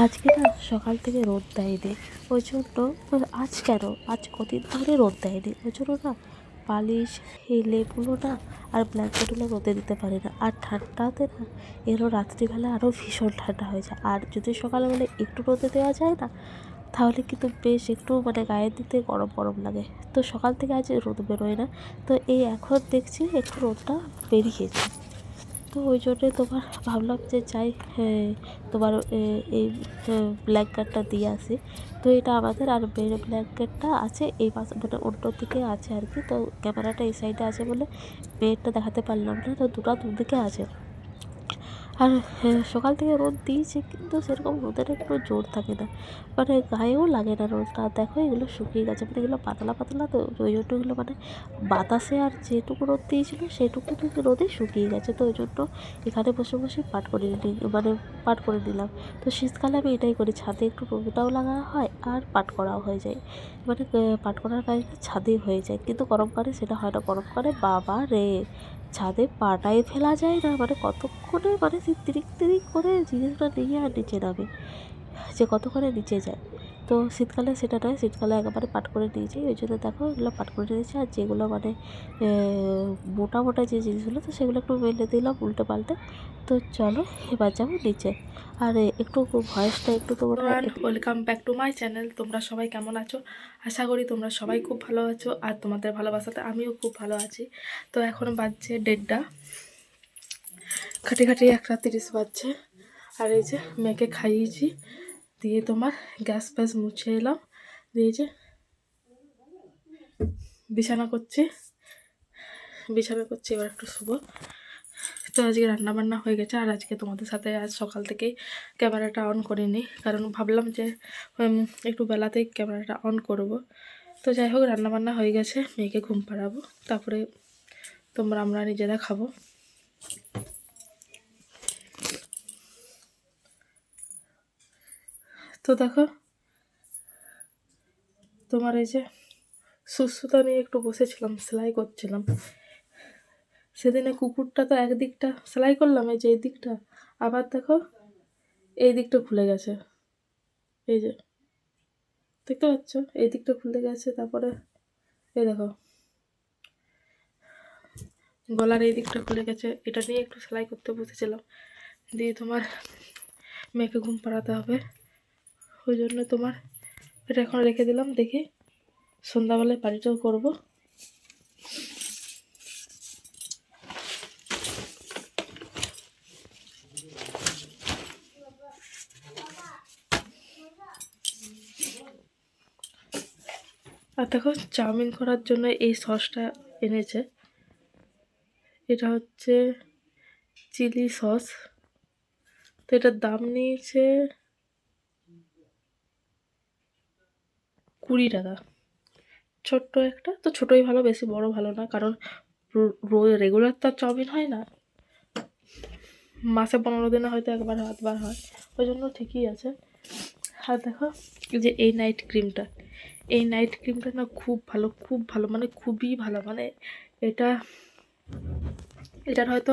আজকে না সকাল থেকে রোদ দেয়নি। ওই জন্য, আজ কেন? আজ কদিন ধরে রোদ দেয়নি। ওই জন্য না বালিশ এই লেপগুলো না আর ব্ল্যাঙ্কেটগুলো রোদে দিতে পারি না। আর ঠান্ডাতে না এগুলো রাত্রিবেলা আরও ভীষণ ঠান্ডা হয়ে যায়। আর যদি সকালবেলা একটু রোদে দেওয়া যায় না, তাহলে কিন্তু বেশ একটু মানে গায়ে দিতে গরম গরম লাগে। তো সকাল থেকে আজ রোদ বেরোয় না। তো এই এখন দেখছি একটু রোদটা বেরিয়েছে। তো ওই জন্যে তোমার ভাবলাম যে চাই হ্যাঁ, তোমার এই ব্ল্যাঙ্কেটটা দিয়ে আসি। তো এটা আমাদের আর বেড ব্ল্যাঙ্কেটটা আছে এই পাশে মানে অন্য দিকে আছে আর কি। তো ক্যামেরাটা এই সাইডে আছে বলে বেডটা দেখাতে পারলাম না তো দুটা দুদিকে আছে। আর সকাল থেকে রোদ দিয়েছে, কিন্তু সেরকম রোদের একটু জোর থাকে না। মানে গায়েও লাগে না রোদটা দেখো, এগুলো শুকিয়ে গেছে। মানে এগুলো পাতলা পাতলা তো, ওই জন্য এগুলো মানে বাতাসে আর যেটুকু রোদ দিয়েছিলো, সেটুকু রোদে শুকিয়ে গেছে। তো ওই জন্য এখানে বসে বসে পাট করে নি মানে পাট করে নিলাম। তো শীতকালে আমি এটাই করি, ছাদে একটু রোদটাও লাগা হয় আর পাট করাও হয়ে যায়। মানে পাট করার কাজটা ছাদেই হয়ে যায়। কিন্তু গরমকালে সেটা হয় না। গরমকালে বাবা রে! ছাদে পাটায় ফেলা যায় না মানে কতক্ষণে মানে সেই তিরিক তিরিক করে জিনিসটা নিয়ে আর নিচে নামে, যে কতক্ষণে নিচে যায়। তো শীতকালে সেটা নয় শীতকালে একেবারে পাট করে নিয়েছি ওই জন্য দেখো এগুলো পাট করে নিয়েছি আর যেগুলো মানে মোটা মোটা যে জিনিসগুলো তো সেগুলো একটু মেলে দিলাম উল্টে পাল্টে। তো চলো এবার যাব নিচে। আর একটু ভয়েসটা একটু তোমরা welcome back to my channel তোমরা সবাই কেমন আছো? আশা করি তোমরা সবাই খুব ভালো আছো। আর তোমাদের ভালোবাসাতে আমিও খুব ভালো আছি। তো এখন বাজছে দেড়টা। খাটি খাটি একটা তিরিশ বাজছে। আর এই যে মেয়েকে খাইয়েছি। দিয়ে তোমার গ্যাস ফ্যাস মুছে এলাম দিয়ে যে বিছানা করছি বিছানা করছি এবার একটু শুভ তো আজকে রান্না বান্না হয়ে গেছে আর আজকে তোমাদের সাথে আজ সকাল থেকেই ক্যামেরাটা অন করিনি কারণ ভাবলাম যে একটু বেলাতেই ক্যামেরাটা অন করব তো যাই হোক রান্না বান্না হয়ে গেছে মেয়েকে ঘুম পাড়াবো তারপরে তোমরা আমরা নিজেরা খাব তো দেখো, তোমার এই যে সুস্থতা নিয়ে একটু বসেছিলাম, সেলাই করছিলাম। সেদিনে কুকুরটা তো একদিকটা সেলাই করলাম, এই যে এই দিকটা। আবার দেখো, এই দিকটা খুলে গেছে। এই যে, দেখতে পাচ্ছ? এই দিকটা খুলে গেছে, তারপরে এই দেখো, গলার এই দিকটা খুলে গেছে। এটা নিয়ে একটু সেলাই করতে বসেছিলাম। দিয়ে তোমার মেয়েকে ঘুম পাড়াতে হবে। ওই জন্য তোমার এটা এখন রেখে দিলাম, দেখি সন্ধ্যাবেলায় বাড়িটাও করব। আর দেখো, চাউমিন করার জন্য এই সসটা এনেছে। এটা হচ্ছে চিলি সস। তো এটার দাম নিয়েছে কুড়ি টাকা। ছোট্ট একটা, তো ছোটোই ভালো, বেশি বড় ভালো না, কারণ রেগুলার তো চাউমিন হয় না। মাসে পনেরো দিনে হয়তো একবার হাতবার হয়, ওই জন্য ঠিকই আছে। আর দেখো যে এই নাইট ক্রিমটা এই নাইট ক্রিমটা না খুব ভালো খুব ভালো মানে খুবই ভালো মানে এটা, এটার হয়তো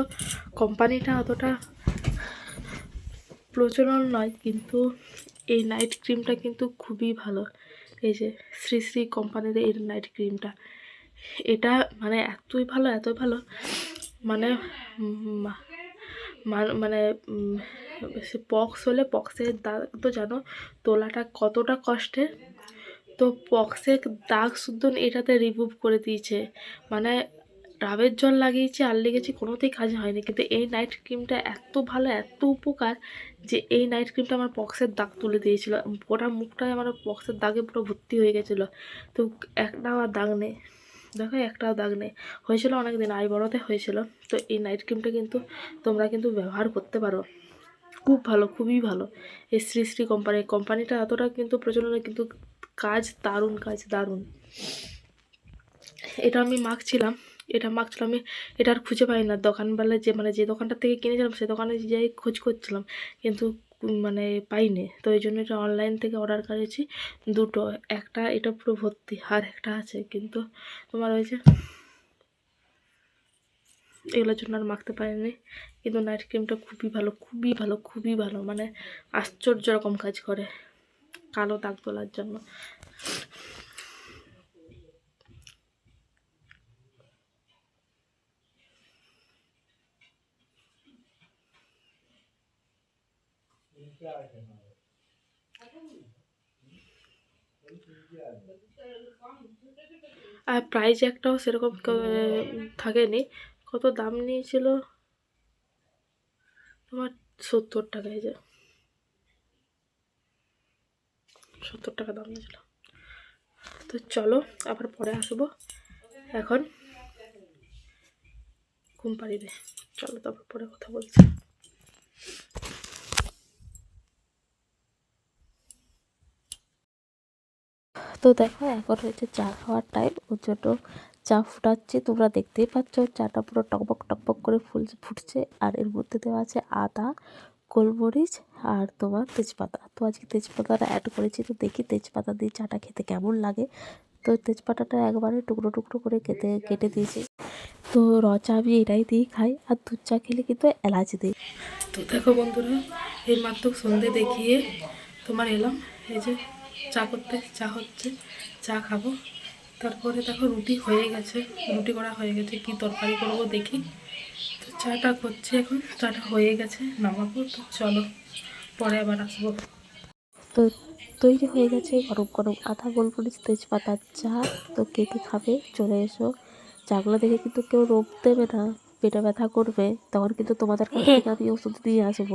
কোম্পানিটা অতটা প্রচলন নয়, কিন্তু এই নাইট ক্রিমটা কিন্তু খুবই ভালো। এই যে শ্রী শ্রী কোম্পানির এই নাইট ক্রিমটা, এটা মানে এতই ভালো এতই ভালো মানে মানে পক্স হলে পক্সের দাগ তো জানো, তোলাটা কতটা কষ্টে তো পক্সের দাগ শুদ্ধ এটাতে রিমুভ করে দিয়েছে মানে ডাবের জল লাগিয়েছি আর লেগেছি, কোনোতেই কাজ হয়নি। কিন্তু এই নাইট ক্রিমটা এত ভালো, এত উপকার যে এই নাইট ক্রিমটা আমার পক্সের দাগ তুলে দিয়েছিল। গোটা মুখটাই আমার পক্সের দাগে পুরো ভর্তি হয়ে গেছিল। তো একটাও আর দাগ নেই। দেখো, একটাও দাগ নেই। হয়েছিল অনেক দিন আই বড়তে হয়েছিল। তো এই নাইট ক্রিমটা কিন্তু তোমরা কিন্তু ব্যবহার করতে পারো। খুব ভালো, খুবই ভালো। এই শ্রী শ্রী কোম্পানি কোম্পানিটা এতটা কিন্তু প্রচলন, কিন্তু কাজ দারুণ কাজ দারুণ। এটা আমি মাখছিলাম এটা মাখছিলাম আমি, এটা আর খুঁজে পাই না। দোকানবেলায় যে মানে যে দোকানটা থেকে কিনেছিলাম, সে দোকানে যাই খোঁজ করছিলাম, কিন্তু মানে পাইনি। তো এই জন্য এটা অনলাইন থেকে অর্ডার করেছি। দুটো, একটা এটা পুরো ভর্তি, আর একটা আছে। কিন্তু তোমার ওই যে, এগুলোর জন্য আর মাখতে পারিনি। কিন্তু নাইট ক্রিমটা খুবই ভালো খুবই ভালো খুবই ভালো। মানে আশ্চর্য রকম কাজ করে। কালো দাগ তোলার জন্য। আর প্রাইস একটাও সেরকম থাকেনি। কত দাম নিয়েছিল? তোমার সত্তর টাকা এই যে। সত্তর টাকা দাম নিয়েছিল। তো চলো, আবার পরে আসব। এখন পাড়িবে। চলো, তারপর পরে কথা বলছি। তো দেখো এখন হয়েছে চা খাওয়ার টাইম ওর জন্য চা ফুটাচ্ছি। তোমরা দেখতেই পাচ্ছ, চাটা পুরো টকবক টকবক করে ফুল ফুটছে। আর এর মধ্যে দেওয়া আছে আদা, গোলমরিচ আর তোমার তেজপাতা। তো আজকে তেজপাতাটা অ্যাড করেছি। তো দেখি তেজপাতা দিয়ে চাটা খেতে কেমন লাগে। তো তেজপাতাটা একবারে টুকরো টুকরো করে কেটে কেটে দিয়েছি। তো র চা আমি এটাই দিয়েই খাই। আর দুধ চা খেলে কিন্তু এলাচ দিই। তো দেখো বন্ধুরা এই মাত্র সন্ধে দেখিয়ে তোমার এলাম। এই যে চা করতে, চা হচ্ছে, চা খাব। তারপরে দেখো রুটি হয়ে গেছে, রুটি করা হয়ে গেছে, কি তরকারি করব দেখি। তো চাটা করছে এখন, চাটা হয়ে গেছে, নামাবো, তো চলো, পরে আবার আসব। তো তৈরি হয়ে গেছে গরম গরম আধা গোলমরিচ তেজপাতার চা। তো কে কে খাবে, চলে এসো। চাগুলো দেখে কিন্তু কেউ রোগ দেবে না, পেটে ব্যথা করবে, তখন কিন্তু তোমাদের কাছ থেকে আমি ওষুধ দিয়ে আসব।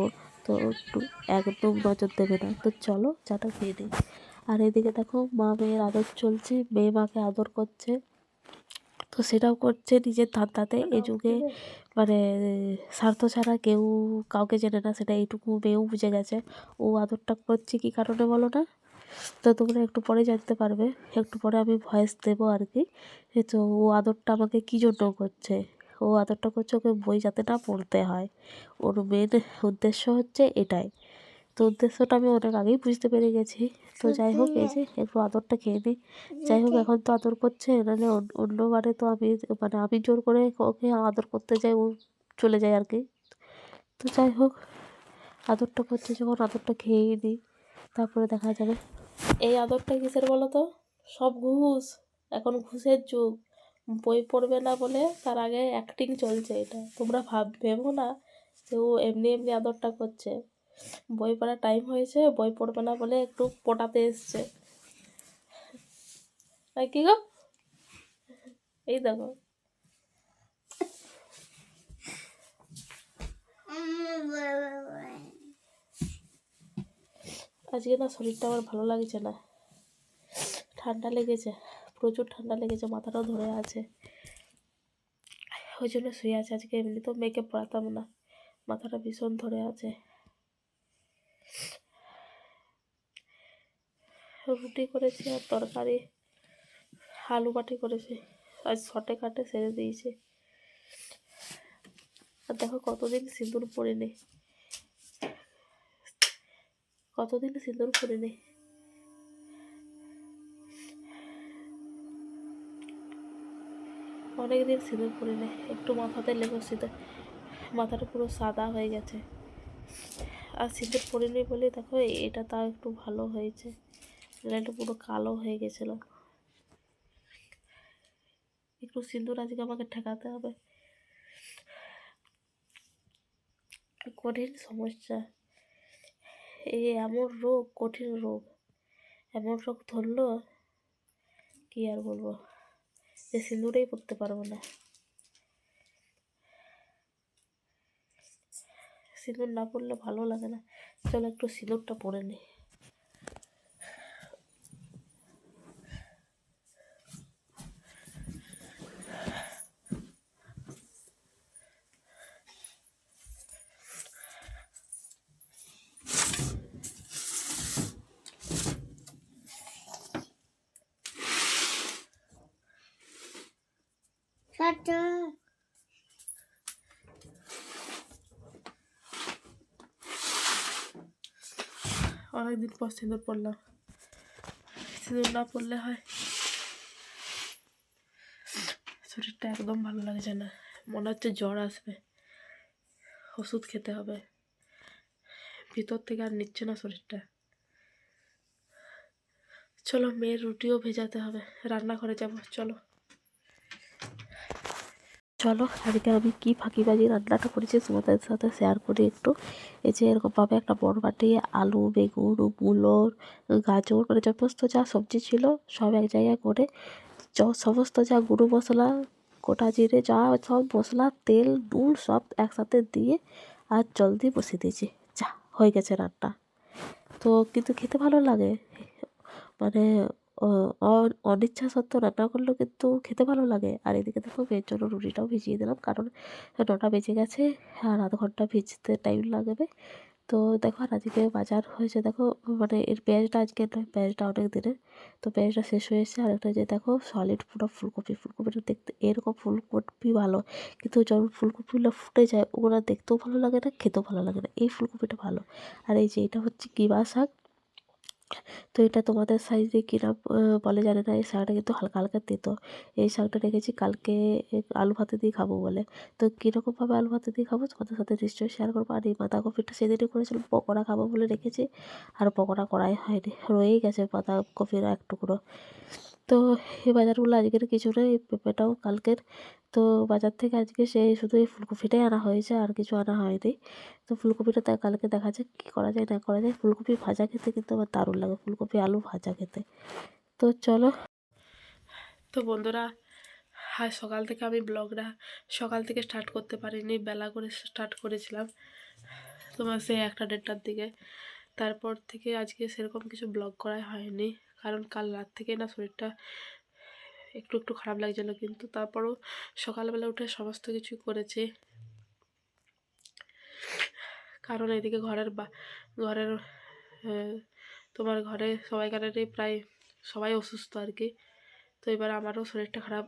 তো একটু একদম নজর দেবে না। তো চলো, চাটা খেয়ে নিই। আর এদিকে দেখো মা মেয়ের আদর চলছে, মেয়ে মাকে আদর করছে। তো সেটাও করছে নিজের ধান্দাতে। এ যুগে মানে স্বার্থ ছাড়া কেউ কাউকে চেনে না, সেটা এইটুকু মেয়েও বুঝে গেছে। ও আদরটা করছে কী কারণে বলো না? তো তোমরা একটু পরে জানতে পারবে, একটু পরে আমি ভয়েস দেবো আর কি। তো ও আদরটা আমাকে কী জন্য করছে? ও আদরটা করছে ওকে বই যাতে না পড়তে হয়। ওর মেন উদ্দেশ্য হচ্ছে এটাই। তো উদ্দেশ্যটা আমি অনেক আগেই বুঝতে পেরে গেছি। তো যাই হোক, এই যে একটু আদরটা খেয়ে নিই যাই হোক, এখন তো আদর করছে, নাহলে অন্য- অন্যবারে তো আমি মানে আমি জোর করে ওকে আদর করতে যাই, ও চলে যায় আর কি। তো যাই হোক, আদরটা করছে, যখন আদরটা খেয়েই দিই তারপরে দেখা যাবে। এই আদরটা কিসের বলো তো? সব ঘুষ, এখন ঘুষের যুগ। বই পড়বে না বলে তার আগে অ্যাক্টিং চলছে এটা। তোমরা ভাব ভেবো না যে ও এমনি এমনি আদরটা করছে। বই পড়ার টাইম হয়েছে, বই পড়বে না বলে একটু পটাতে এসছে। আর কি গো? এই দেখো। আজকে না শরীরটা আমার ভালো লাগছে না। ঠান্ডা লেগেছে, প্রচুর ঠান্ডা লেগেছে, মাথাটাও ধরে আছে। ওই জন্য শুয়ে আছে আজকে এমনি তো মেয়েকে পড়াতাম না। মাথাটা ভীষণ ধরে আছে। রুটি করেছি আর তরকারি, আলু বাটি করেছি। আজ শটে কাটে সেরে দিয়েছে। আর দেখো কতদিন সিঁদুর পরিনি কতদিন সিঁদুর পরিনি অনেকদিন সিঁদুর পরিনি একটু মাথাতে লেগে সিঁদুর, মাথাটা পুরো সাদা হয়ে গেছে। আর সিঁদুর পরিনি বলে দেখো, এটা তাও একটু ভালো হয়েছে। এটা পুরো কালো হয়ে গেছিল। একটু সিঁদুর আজকে আমাকে ঠেকাতে হবে। কঠিন সমস্যা। এই এমন রোগ, কঠিন রোগ। এমন রোগ ধরলো, কি আর বলব? যে সিঁদুরেই পড়তে পারব না। সিঁদুর না পড়লে ভালো লাগে না। চলো একটু সিঁদুরটা পরে নি অনেকদিন পর সিঁদুর পরলাম সিঁদুর না পড়লে হয় শরীরটা একদম ভালো লাগছে না। মনে হচ্ছে জ্বর আসবে। ওষুধ খেতে হবে। ভিতর থেকে আর নিচ্ছে না শরীরটা। চলো মেয়ের রুটিও ভেজাতে হবে। রান্নাঘরে যাব। চলো। চলো, আজকে আমি কি ফাঁকিবাজি রান্নাটা করেছি তোমাদের সাথে শেয়ার করি একটু। এই যে এরকমভাবে একটা বড় বাটি আলু, বেগুন, মূলো, গাজর মানে সমস্ত যা সবজি ছিল সব এক জায়গায় করে সমস্ত যা গুঁড়ো মশলা, গোটা জিরে, যা সব মশলা, তেল, নুন সব একসাথে দিয়ে আর জল দিয়ে বসিয়ে দিয়েছি। যা, হয়ে গেছে রান্না। তো কিন্তু খেতে ভালো লাগে। মানে অনিচ্ছা সত্ত্বেও রান্না করলেও কিন্তু খেতে ভালো লাগে। আর এদিকে দেখো মেয়ের জন্য রুটিটাও ভিজিয়ে দিলাম, কারণ নটা বেজে গেছে আর আধ ঘণ্টা ভিজতে টাইম লাগবে। তো দেখো আর আজকে বাজার হয়েছে, দেখো মানে এর পেঁয়াজটা আজকে নয়, পেঁয়াজটা অনেক দিনের। তো পেঁয়াজটা শেষ হয়ে এসেছে আর একটা যে দেখো সলিড পুরো ফুলকপি, ফুলকপিটা দেখতে এরকম ফুলকপি ভালো, কিন্তু যখন ফুলকপিগুলো ফুটে যায়, ওগুলো দেখতেও ভালো লাগে না, খেতেও ভালো লাগে না, এই ফুলকপিটা ভালো। আর এই যে এটা হচ্ছে কিমা শাক তো এটা তোমাদের সাইজে কিনা বলে জানে না। এই শাকটা কিন্তু হালকা হালকা তেতো। এই শাকটা রেখেছি কালকে আলু ভাতে দিয়ে খাব বলে। তো কীরকমভাবে আলু ভাতে দিয়ে খাব তোমাদের সাথে নিশ্চয়ই শেয়ার করব। আর এই বাঁধাকপিটা সেদিনই করেছিলাম, পকোড়া খাব বলে রেখেছি। আর পকোড়া করাই হয়নি, রয়েই গেছে বাঁধাকপির এক টুকরো। তো এই বাজারগুলো আজকের কিছু নেই পেঁপেটাও কালকের। তো বাজার থেকে আজকে সেই শুধু এই ফুলকপিটাই আনা হয়েছে, আর কিছু আনা হয়নি। তো ফুলকপিটা তা কালকে দেখা যাক কী করা যায়, না করা যায়। ফুলকপি ভাজা খেতে কিন্তু আমার দারুণ লাগে, ফুলকপি আলু ভাজা খেতে। তো চলো। তো বন্ধুরা আজ সকাল থেকে আমি ব্লগটা সকাল থেকে স্টার্ট করতে পারিনি, বেলা করে স্টার্ট করেছিলাম। তোমার সেই একটা দেড়টার দিকে। তারপর থেকে আজকে সেরকম কিছু ব্লগ করা হয়নি। কারণ কাল রাত থেকে না শরীরটা একটু একটু খারাপ লাগছিল, কিন্তু তারপরও সকালবেলা উঠে সমস্ত কিছু করেছি। কারণ এদিকে ঘরের বা, ঘরের তোমার ঘরে সবাইকারেরই প্রায় সবাই অসুস্থ আর কি। তো এবার আমারও শরীরটা খারাপ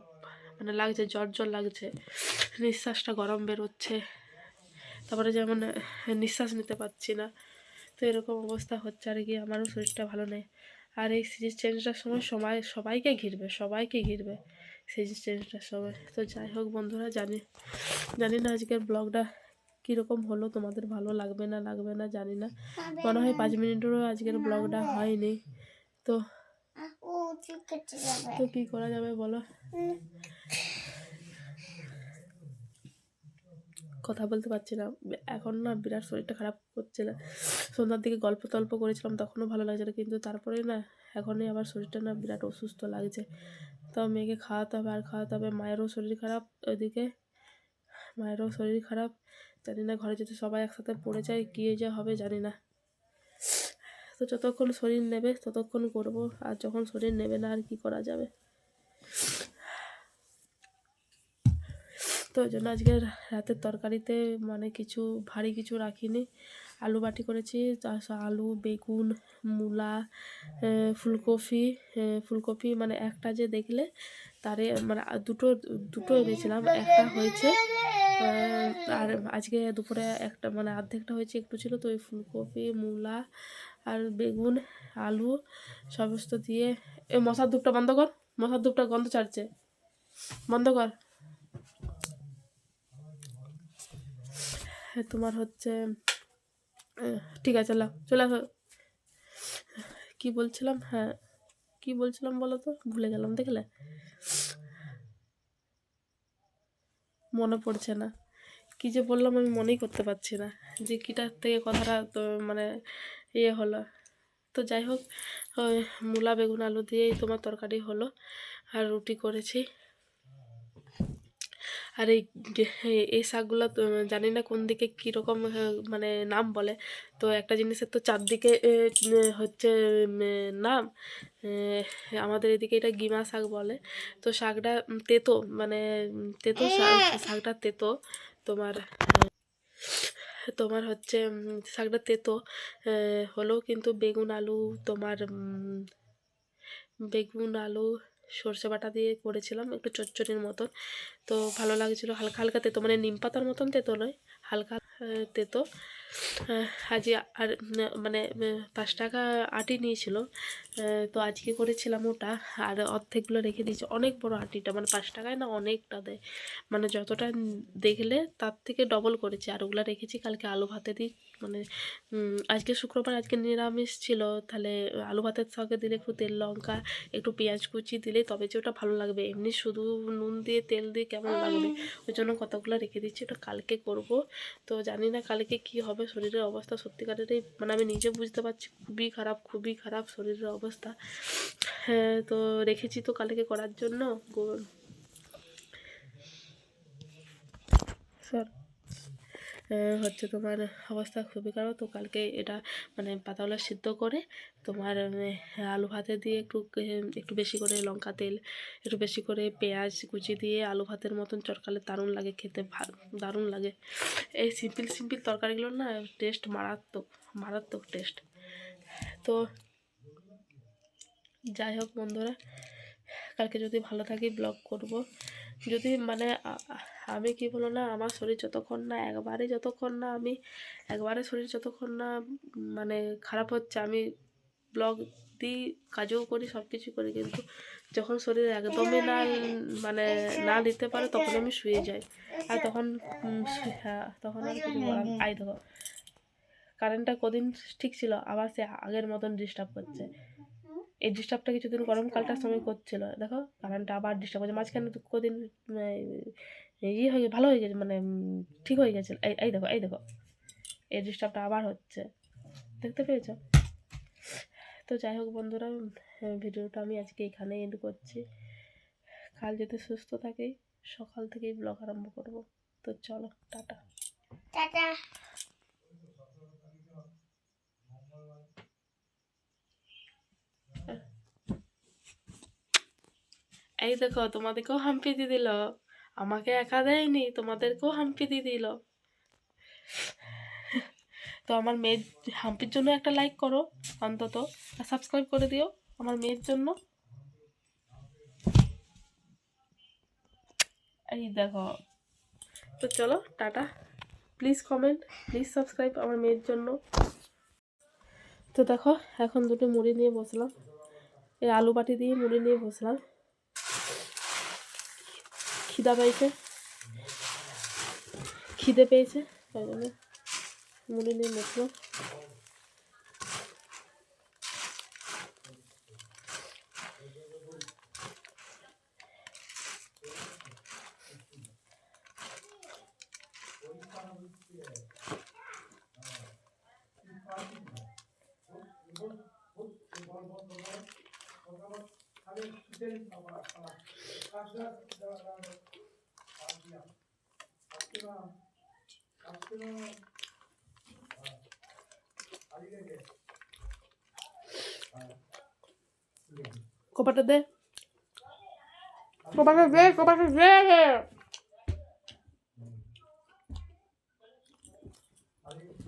মানে লাগছে, জ্বর জ্বর লাগছে। নিঃশ্বাসটা গরম বেরোচ্ছে। তারপরে যেমন নিঃশ্বাস নিতে পারছি না। তো এরকম অবস্থা হচ্ছে আর কি, আমারও শরীরটা ভালো নেই। আর এই সিজন চেঞ্জটার সময় সবাই সবাইকে ঘিরবে সবাইকে ঘিরবে সিজন চেঞ্জটার সময়। তো যাই হোক বন্ধুরা, জানি জানি না আজকের ব্লগটা কীরকম হলো, তোমাদের ভালো লাগবে না লাগবে না জানি না। মনে হয় পাঁচ মিনিটেরও আজকের ব্লগটা হয়নি। তো তো কী করা যাবে বলো? কথা বলতে পারছি না। এখন না বিরাট শরীরটা খারাপ করছে না। সন্ধ্যার দিকে গল্প টল্প করেছিলাম তখনও ভালো লাগছে না। কিন্তু তারপরে না এখনই আবার শরীরটা না বিরাট অসুস্থ লাগছে। তো মেয়েকে খাওয়াতে হবে আর খাওয়াতে হবে। মায়েরও শরীর খারাপ ওইদিকে মায়েরও শরীর খারাপ। জানি না ঘরে যদি সবাই একসাথে পড়ে যায় কী যা হবে জানি না। তো যতক্ষণ শরীর নেবে ততক্ষণ করব। আর যখন শরীর নেবে না আর কি করা যাবে? তো ওই জন্য আজকে রাতের তরকারিতে মানে কিছু ভারী কিছু রাখিনি। আলু বাটি করেছি আলু, বেগুন, মূলা ফুলকপি ফুলকপি মানে একটা যে দেখলে তারে মানে দুটো দুটো এনেছিলাম, একটা হয়েছে আর আজকে দুপুরে একটা মানে অর্ধেকটা হয়েছে, একটু ছিল, তো ওই ফুলকপি, মূলা আর বেগুন, আলু সমস্ত দিয়ে, এ, মশার ধূপটা বন্ধ কর, মশার ধূপটা গন্ধ ছাড়ছে, বন্ধ কর। তোমার হচ্ছে ঠিক আছে লাও চলে আসো। কি বলছিলাম? হ্যাঁ কি বলছিলাম বলো তো? ভুলে গেলাম, দেখলে? মনে পড়ছে না। কি যে বললাম আমি মনেই করতে পারছি না যে কিটার থেকে কথাটা তো মানে ইয়ে হলো। তো যাই হোক মূলা, বেগুন, আলু দিয়েই তোমার তরকারি হলো আর রুটি করেছি। আর এই এই শাকগুলো জানি না কোন দিকে কীরকম মানে নাম বলে। তো একটা জিনিসের তো চারদিকে হচ্ছে নাম। আমাদের এদিকে এটা গিমা শাক বলে। তো শাকটা তেতো মানে তেতো শাক শাকটা তেতো। তোমার তোমার হচ্ছে শাকটা তেতো। হলেও কিন্তু বেগুন আলু, তোমার বেগুন আলু সর্ষে বাটা দিয়ে করেছিলাম, একটু চচ্চড়ির মতন। তো ভালো লাগছিল, হালকা হালকা তেতো মানে নিম পাতার মতন তেতো নয়, হালকা তেতো। আজকে আর মানে পাঁচ টাকা আটি নিয়েছিল। তো আজকে করেছিলাম ওটা, আর অর্ধেকগুলো রেখে দিয়েছি। অনেক বড় আটিটা মানে পাঁচ টাকায় না অনেকটা দেয়। মানে যতটা দেখলে তার থেকে ডবল করেছি, আর ওগুলো রেখেছি কালকে আলু ভাতে দিই মানে আজকে শুক্রবার, আজকে নিরামিষ ছিল। তাহলে আলু ভাতের সঙ্গে দিলে একটু তেল, লঙ্কা, একটু পেঁয়াজ কুচি দিলে তবে যে ওটা ভালো লাগবে। এমনি শুধু নুন দিয়ে তেল দিয়ে কেমন লাগবে? ওই জন্য কতগুলো রেখে দিচ্ছি, ওটা কালকে করব। তো জানি না কালকে কি হবে, শরীরের অবস্থা সত্যিকারেরই মানে আমি নিজে বুঝতে পারছি, খুবই খারাপ খুবই খারাপ শরীরের অবস্থা। হ্যাঁ তো রেখেছি তো কালকে করার জন্য। স্যার হচ্ছে তোমার অবস্থা খুবই খারাপ। তো কালকে এটা মানে পাতাগুলো সিদ্ধ করে তোমার আলু ভাতে দিয়ে একটু একটু বেশি করে লঙ্কা তেল, একটু বেশি করে পেঁয়াজ কুচি দিয়ে আলু ভাতের মতন চটকালে দারুণ লাগে খেতে দারুণ লাগে। এই সিম্পল সিম্পল তরকারিগুলোর না টেস্ট মারাত্মক মারাত্মক টেস্ট তো যাই হোক বন্ধুরা, কালকে যদি ভালো থাকি ব্লগ করব। যদি মানে আমি কি বলো না, আমার শরীর যতক্ষণ না একবারে যতক্ষণ না আমি একবারে শরীর যতক্ষণ না মানে খারাপ হচ্ছে, আমি ব্লগ দিই, কাজও করি সব কিছু করি, কিন্তু যখন শরীর একদমই না মানে না নিতে পারে, তখন আমি শুয়ে যাই। আর তখন হ্যাঁ তখন আর কিছু আই দেখো কারেন্টটা কদিন ঠিক ছিল, আবার সে আগের মতন ডিস্টার্ব করছে। এই ডিস্টার্বটা কিছুদিন গরমকালটার সময় করছিল, দেখো কারেন্টটা আবার ডিস্টার্ব করছে। মাঝখানে কদিন ইয়ে হয়ে গেছে ভালো হয়ে গেছে মানে ঠিক হয়ে গেছে। এই এই দেখো এই দেখো। এই ডিস্টার্বটা আবার হচ্ছে। দেখতে পেয়েছ? তো যাই হোক বন্ধুরা ভিডিওটা আমি আজকে এখানে এন্ড করছি। কাল যদি সুস্থ থাকি সকাল থেকেই ব্লগ আরম্ভ করব। তো চলো টাটা। টাটা। এই দেখো তোমাদেরকেও হাম্পি দিয়ে দিল। আমাকে একা দেয়নি, তোমাদেরকেও হাম্পি দিয়ে দিল। তো আমার মেয়ের হাম্পির জন্য একটা লাইক করো, অন্তত, আর সাবস্ক্রাইব করে দিও আমার মেয়ের জন্য। এই দেখো, তো চলো, tata. Please comment please subscribe আমার মেয়ের জন্য। তো দেখো, এখন দুটো মুড়ি নিয়ে বসলাম। এই আলু বাটি দিয়ে মুড়ি নিয়ে বসলাম। খিদা পেয়েছে খিদে পেয়েছে তাই জন্য মুড়ি নিয়ে বসলাম কপাটা দে। কপাটা দে কপাটা দে। আমাদের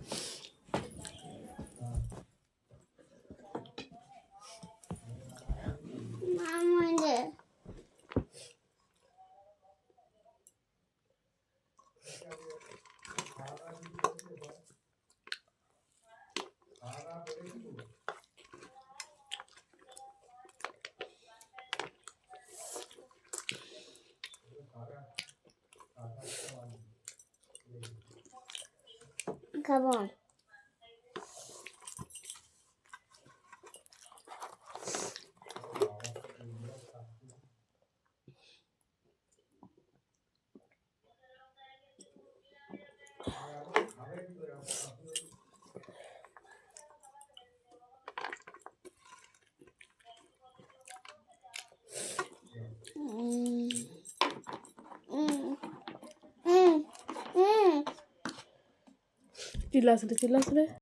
খাব উম, चिल्ला चिल्ला